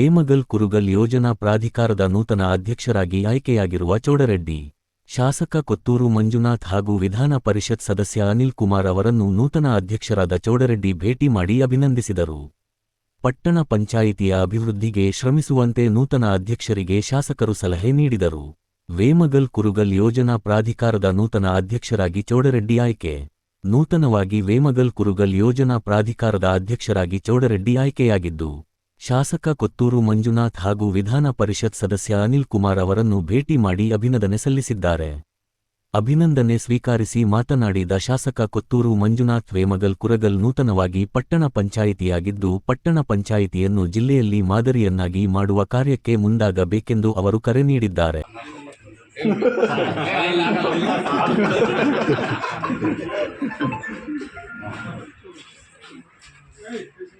ವೇಮಗಲ್ ಕುರುಗಲ್ ಯೋಜನಾ ಪ್ರಾಧಿಕಾರದ ನೂತನ ಅಧ್ಯಕ್ಷರಾಗಿ ಆಯ್ಕೆಯಾಗಿರುವ ಚೌಡರೆಡ್ಡಿ, ಶಾಸಕ ಕೊತ್ತೂರು ಮಂಜುನಾಥ್ ಹಾಗೂ ವಿಧಾನ ಪರಿಷತ್ ಸದಸ್ಯ ಅನಿಲ್ ಕುಮಾರ್ ಅವರನ್ನು ನೂತನ ಅಧ್ಯಕ್ಷರಾದ ಚೌಡರೆಡ್ಡಿ ಭೇಟಿ ಮಾಡಿ ಅಭಿನಂದಿಸಿದರು. ಪಟ್ಟಣ ಪಂಚಾಯಿತಿಯ ಅಭಿವೃದ್ಧಿಗೆ ಶ್ರಮಿಸುವಂತೆ ನೂತನ ಅಧ್ಯಕ್ಷರಿಗೆ ಶಾಸಕರು ಸಲಹೆ ನೀಡಿದರು. ವೇಮಗಲ್ ಕುರುಗಲ್ ಯೋಜನಾ ಪ್ರಾಧಿಕಾರದ ನೂತನ ಅಧ್ಯಕ್ಷರಾಗಿ ಚೌಡರೆಡ್ಡಿ ಆಯ್ಕೆ, ನೂತನವಾಗಿ ವೇಮಗಲ್ ಕುರುಗಲ್ ಯೋಜನಾ ಪ್ರಾಧಿಕಾರದ ಅಧ್ಯಕ್ಷರಾಗಿ ಚೌಡರೆಡ್ಡಿ ಆಯ್ಕೆಯಾಗಿದ್ದು ಶಾಸಕ ಕೊತ್ತೂರು ಮಂಜುನಾಥ್ ಹಾಗೂ ವಿಧಾನ ಪರಿಷತ್ ಸದಸ್ಯ ಅನಿಲ್ ಕುಮಾರ್ ಅವರನ್ನು ಭೇಟಿ ಮಾಡಿ ಅಭಿನಂದನೆ ಸಲ್ಲಿಸಿದ್ದಾರೆ. ಅಭಿನಂದನೆ ಸ್ವೀಕರಿಸಿ ಮಾತನಾಡಿದ ಶಾಸಕ ಕೊತ್ತೂರು ಮಂಜುನಾಥ್ ವೇಮಗಲ್ ಕುರಗಲ್ ನೂತನವಾಗಿ ಪಟ್ಟಣ ಪಂಚಾಯಿತಿಯಾಗಿದ್ದು, ಪಟ್ಟಣ ಪಂಚಾಯಿತಿಯನ್ನು ಜಿಲ್ಲೆಯಲ್ಲಿ ಮಾದರಿಯನ್ನಾಗಿ ಮಾಡುವ ಕಾರ್ಯಕ್ಕೆ ಮುಂದಾಗಬೇಕೆಂದು ಅವರು ಕರೆ ನೀಡಿದ್ದಾರೆ.